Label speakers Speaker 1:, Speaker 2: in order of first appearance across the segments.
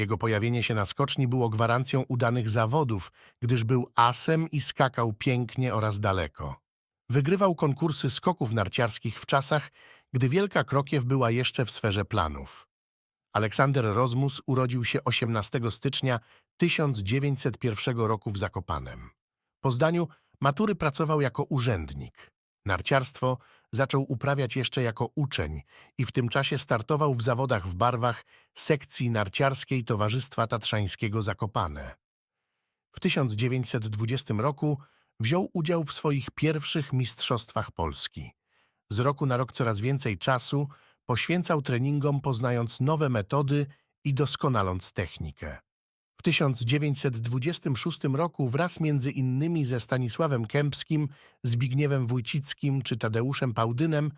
Speaker 1: Jego pojawienie się na skoczni było gwarancją udanych zawodów, gdyż był asem i skakał pięknie oraz daleko. Wygrywał konkursy skoków narciarskich w czasach, gdy Wielka Krokiew była jeszcze w sferze planów. Aleksander Rozmus urodził się 18 stycznia 1901 roku w Zakopanem. Po zdaniu matury pracował jako urzędnik. Narciarstwo zaczął uprawiać jeszcze jako uczeń i w tym czasie startował w zawodach w barwach sekcji narciarskiej Towarzystwa Tatrzańskiego Zakopane. W 1920 roku wziął udział w swoich pierwszych mistrzostwach Polski. Z roku na rok coraz więcej czasu poświęcał treningom, poznając nowe metody i doskonaląc technikę. W 1926 roku wraz między innymi ze Stanisławem Kępskim, Zbigniewem Wójcickim czy Tadeuszem Pałdynem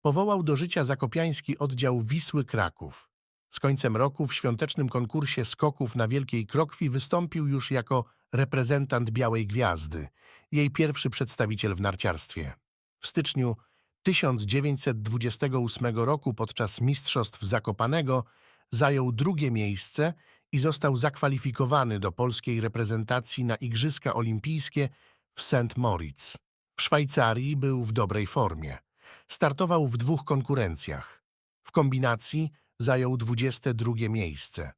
Speaker 1: powołał do życia zakopiański oddział Wisły Kraków. Z końcem roku w świątecznym konkursie skoków na Wielkiej Krokwi wystąpił już jako reprezentant Białej Gwiazdy, jej pierwszy przedstawiciel w narciarstwie. W styczniu 1928 roku podczas Mistrzostw Zakopanego zajął drugie miejsce i został zakwalifikowany do polskiej reprezentacji na Igrzyska Olimpijskie w St. Moritz. W Szwajcarii był w dobrej formie. Startował w dwóch konkurencjach. W kombinacji zajął 22 miejsce.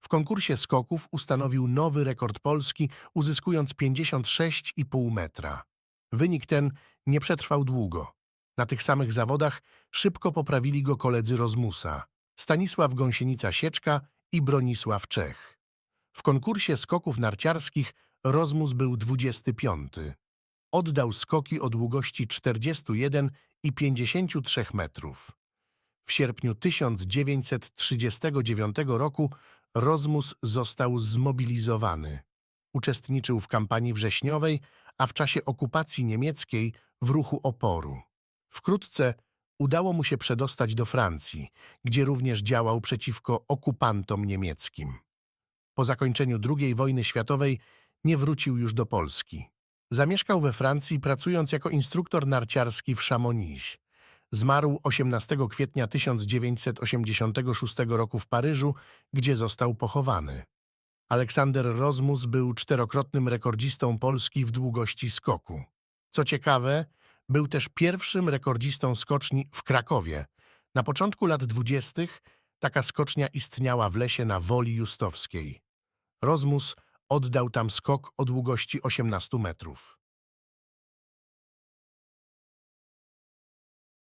Speaker 1: W konkursie skoków ustanowił nowy rekord Polski, uzyskując 56,5 metra. Wynik ten nie przetrwał długo. Na tych samych zawodach szybko poprawili go koledzy Rozmusa, Stanisław Gąsienica-Sieczka i Bronisław Czech. W konkursie skoków narciarskich Rozmus był 25. Oddał skoki o długości 41 i 53 metrów. W sierpniu 1939 roku Rozmus został zmobilizowany. Uczestniczył w kampanii wrześniowej, a w czasie okupacji niemieckiej w ruchu oporu. Wkrótce udało mu się przedostać do Francji, gdzie również działał przeciwko okupantom niemieckim. Po zakończeniu II wojny światowej nie wrócił już do Polski. Zamieszkał we Francji, pracując jako instruktor narciarski w Chamonix. Zmarł 18 kwietnia 1986 roku w Paryżu, gdzie został pochowany. Aleksander Rozmus był czterokrotnym rekordzistą Polski w długości skoku. Co ciekawe, był też pierwszym rekordzistą skoczni w Krakowie. Na początku lat dwudziestych taka skocznia istniała w lesie na Woli Justowskiej. Rozmus oddał tam skok o długości 18 metrów.